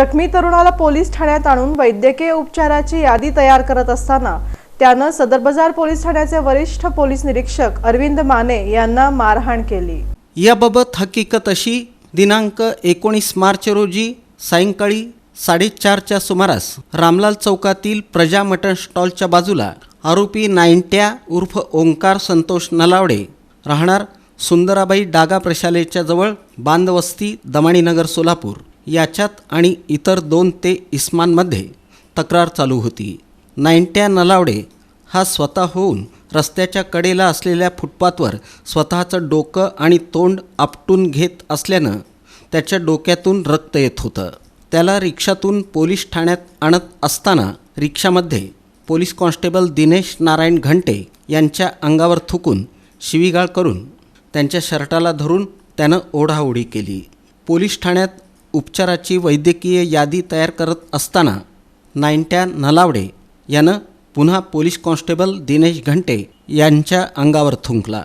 जखमी तरुणाला पोलीस ठाण्यात आणून वैद्यकीय उपचाराची यादी तयार करत असताना त्यानं सदर बाजार पोलीस ठाण्याचे वरिष्ठ पोलीस निरीक्षक अरविंद माने यांना मारहाण केली. याबाबत हकीकत अशी दिनांक एकोणीस मार्च रोजी सायंकाळी साडेचारच्या सुमारास रामलाल चौकातील प्रजा मटण स्टॉलच्या बाजूला आरोपी नाईंट्या उर्फ ओंकार संतोष नलावडे राहणार सुंदराबाई डागा प्रशालेच्या जवळ बांधवस्ती दमाणीनगर सोलापूर. याच्यात आणि इतर दोन ते इस्मानमध्ये तक्रार चालू होती. नाईंट्या नलावडे हा स्वतः होऊन रस्त्याच्या कडेला असलेल्या फुटपाथवर स्वतःचं डोकं आणि तोंड आपटून घेत असल्यानं त्याच्या डोक्यातून रक्त येत होतं. त्याला रिक्षातून पोलीस ठाण्यात आणत असताना रिक्षामध्ये पोलीस कॉन्स्टेबल दिनेश नारायण घंटे यांच्या अंगावर थुकून शिवीगाळ करून त्यांच्या शर्टाला धरून त्यानं ओढाओढी केली. पोलीस ठाण्यात उपचाराची वैद्यकीय यादी तयार करत असताना नाईंट्या नलावडे यानं पुन्हा पोलीस कॉन्स्टेबल दिनेश घंटे यांच्या अंगावर थुंकला.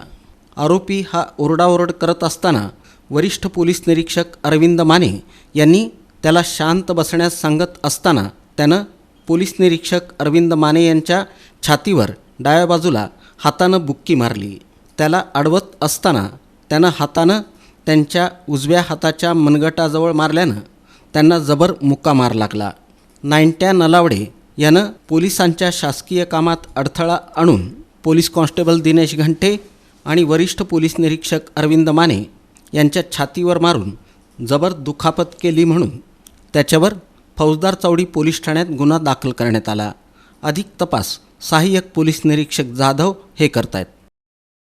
आरोपी हा ओरडाओरड करत असताना वरिष्ठ पोलीस निरीक्षक अरविंद माने यांनी त्याला शांत बसण्यास सांगत असताना त्यानं पोलीस निरीक्षक अरविंद माने यांच्या छातीवर डाव्या बाजूला हातानं बुक्की मारली. त्याला अडवत असताना त्यानं हातानं त्यांच्या उजव्या हाताच्या मनगटाजवळ मारल्यानं त्यांना जबर मुक्का मार लागला. नाईंट्या नलावडे यानं पोलिसांच्या शासकीय कामात अडथळा आणून पोलीस कॉन्स्टेबल दिनेश घंटे आणि वरिष्ठ पोलीस निरीक्षक अरविंद माने यांच्या छातीवर मारून जबर दुखापत केली म्हणून त्याच्यावर फौजदार चौडी पोलीस ठाण्यात गुन्हा दाखल करण्यात आला. अधिक तपास सहाय्यक पोलीस निरीक्षक जाधव हे करतायत.